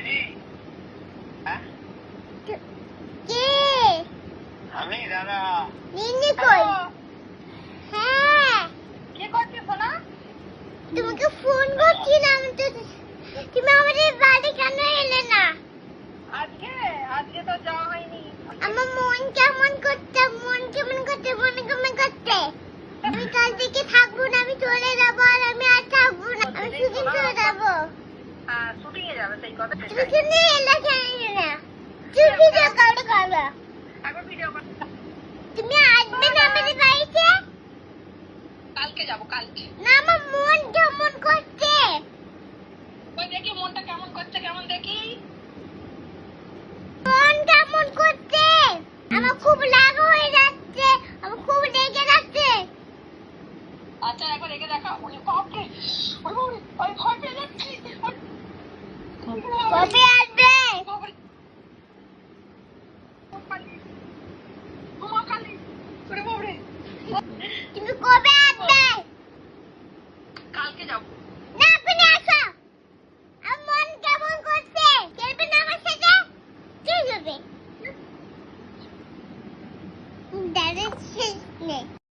Phone হ্যাঁ? হ্যাঁ। তোমাকে ফোন করছিলাম তো তুমি আমাদের বাড়ি কেন এলে না? আজকে? আজকে তো হয়নি। আমার মন কেমন করতে মন কেমন করতে মন কেমন করতে আমি কাল থেকে তুমি আসবে না আমাদের বাড়িতে কালকে যাব কালকে। না আমার মন কেমন করছে ওই দেখি মনটা কেমন করছে কেমন দেখি? মন কেমন করছে আমার খুব রাগ হয়ে যাচ্ছে আমার খুব রেগে যাচ্ছে। আচ্ছা একবার রেখে দেখা। ওরে বাপরে ওরে ওই ভয় কবে আসবে? তুমি কবে আসবে? কালকে যাব। না আপনি আসো। আমার মন কেমন করছে? খেলবে না আমার সাথে? কি হবে নেই।